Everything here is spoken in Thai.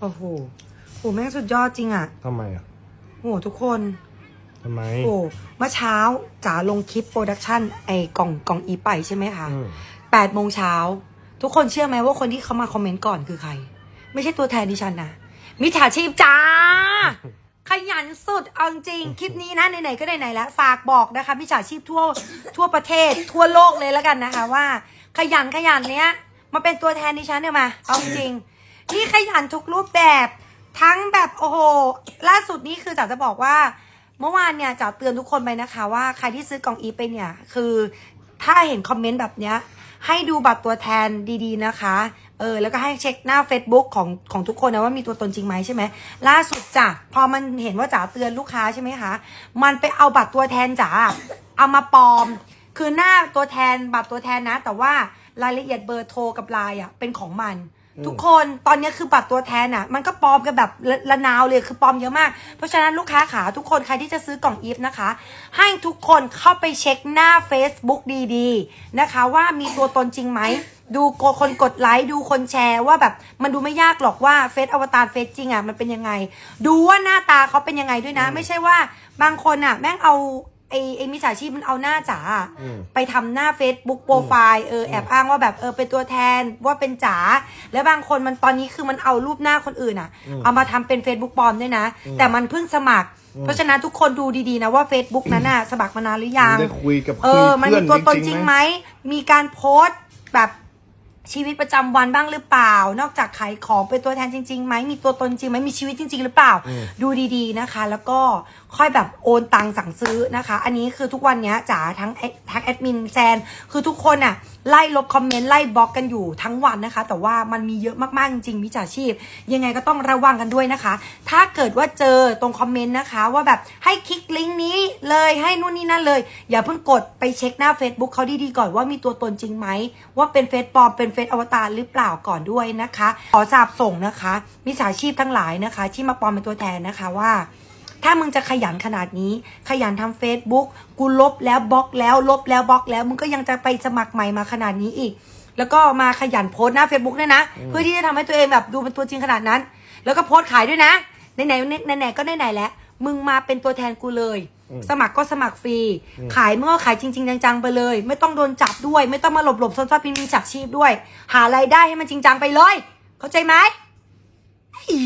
โอ้โหโหแม่งสุดยอดจริงอะทำไมอะโหทุกคนทำไมโอ้เมื่อเช้าจ๋าลงคลิปโปรดักชันไอ้กล่องกล่องอีไปใช่ไหมคะอืม แปดโมงเช้า ทุกคนเชื่อไหมว่าคนที่เขามาคอมเมนต์ก่อนคือใคร ไม่ใช่ตัวแทนดิฉันนะมิจฉาชีพจ้า ขยันสุดเอาจริงคลิปนี้นะไหนๆก็ไหนๆแล้วฝากบอกนะคะมิจฉาชีพทั่วทั่วประเทศ ทั่วโลกเลยแล้วกันนะคะว่า ขยันขยันเนี้ยมาเป็นตัวแทนดิฉันเนี่ยมาเอาจริง นี่ขยันทุกรูปแบบ ทั้งแบบโอ้โห ล่าสุดนี้คือจ๋าจะบอกว่า เมื่อวานเนี่ยจ๋าเตือนทุกคนไปนะคะ ว่าใครที่ซื้อกล่องอีไปเนี่ย คือถ้าเห็นคอมเมนต์แบบเนี้ย ให้ดูบัตรตัวแทนดีๆนะคะ เออ แล้วก็ให้เช็คหน้า Facebook ของของทุกคนนะว่ามีตัวตนจริงไหมใช่ไหม ล่าสุดจ้ะ พอมันเห็นว่าจ๋าเตือนลูกค้าใช่ไหมคะ มันไปเอาบัตรตัวแทนจ๋า เอามาปลอม คือหน้าตัวแทนบัตรตัวแทนนะ แต่ว่ารายละเอียดเบอร์โทรกับไลน์อะเป็นของมัน ทุกคนตอนนี้คือบัตรตัวแทนอะ มันก็ปลอมกันแบบละละนาวเลยคือปลอมเยอะมาก เพราะฉะนั้นลูกค้าขาทุกคนใครที่จะซื้อกล่องอีฟนะคะ ให้ทุกคนเข้าไปเช็คหน้า Facebook ดีๆ นะคะ ว่ามีตัวตนจริงไหม ดูคนกดไลค์ดูคนแชร์ว่าแบบมันดูไม่ยากหรอกว่าเฟซอวตารเฟซจริงอะมันเป็นยังไง ดูว่าหน้าตาเขาเป็นยังไงด้วยนะ ไม่ใช่ว่าบางคนอะ แม่งเอา ไอ้ไอ้มิจฉาชีพมันเอาหน้าจ๋าอะอืมไปทำหน้า Facebook โปรไฟล์เออแอบอ้างว่าแบบเออเป็นตัวแทนว่าเป็นจ๋าแล้วบางคนมันตอนนี้คือมันเอารูปหน้าคนอื่นอะอืมเอามาทำเป็น Facebook ปลอมด้วยนะ แต่มันเพิ่งสมัคร เพราะฉะนั้นทุกคนดูดีๆนะว่า Facebook นั้นน่ะสมัครมานานหรือยังได้คุยกับเออ มันเพื่มีอนตัวตนจจริริงงๆไหไหมมมีการโพสต์แบบ ชีวิตประจำวันบ้างหรือเปล่า นอกจากขายของเป็นตัวแทนจริงๆไหมมีตัวตนจริงไหมมีชีวิตจริง ๆ หรือเปล่าอืมดูดีๆนะคะ แล้วก็ค่อยแบบโอนตังค์สั่งซื้อนะคะ อันนี้คือทุกวันเนี้ยจ๋าทั้งแอดทั้งแอดมินแซนคือทุกคนอะไล่ลบคอมเมนต์ไล่บล็อกกันอยู่ทั้งวันนะคะ แต่ว่ามันมีเยอะมากๆจริงๆมิจฉาชีพ ยังไงก็ต้องระวังกันด้วยนะคะ ถ้าเกิดว่าเจอตรงคอมเมนต์นะคะ ว่าแบบให้คลิกลิงก์นี้เลยให้นู่นนี่นั่นเลย อย่าเพิ่งกดไปเช็คหน้า Facebook เขาดีๆก่อนว่ามีตัวตนจริงไหมว่าเป็นเฟซปลอมเป็นเฟซอวตารหรือเปล่าก่อนด้วยนะคะ ขอสาบส่งนะคะมิจฉาชีพทั้งหลายนะคะ ที่มาปลอมเป็นตัวแทนนะคะว่า ถ้ามึงจะขยันขนาดนี้ ขยันทำ Facebook กูลบแล้วบล็อกแล้วลบแล้วบล็อกแล้วมึงก็ยังจะไปสมัครใหม่มาขนาดนี้อีก แล้วก็มาขยันโพสต์หน้า Facebook ด้วยนะ เพื่อที่จะทำให้ตัวเองแบบดูเป็นตัวจริงขนาดนั้น แล้วก็โพสต์ขายด้วยนะไหนไหนไหนไหนๆก็ไหนไหนๆแล้วมึงมาเป็นตัวแทนกูเลย สมัครก็สมัครฟรี ขายเมื่อขายจริง ๆ จังๆไปเลย ไม่ต้องโดนจับด้วย ไม่ต้องมาหลบหลบๆซ่อนๆเป็นมีจักชีพด้วย หารายได้ให้มันจริงจังไปเลย เข้าใจไหมอี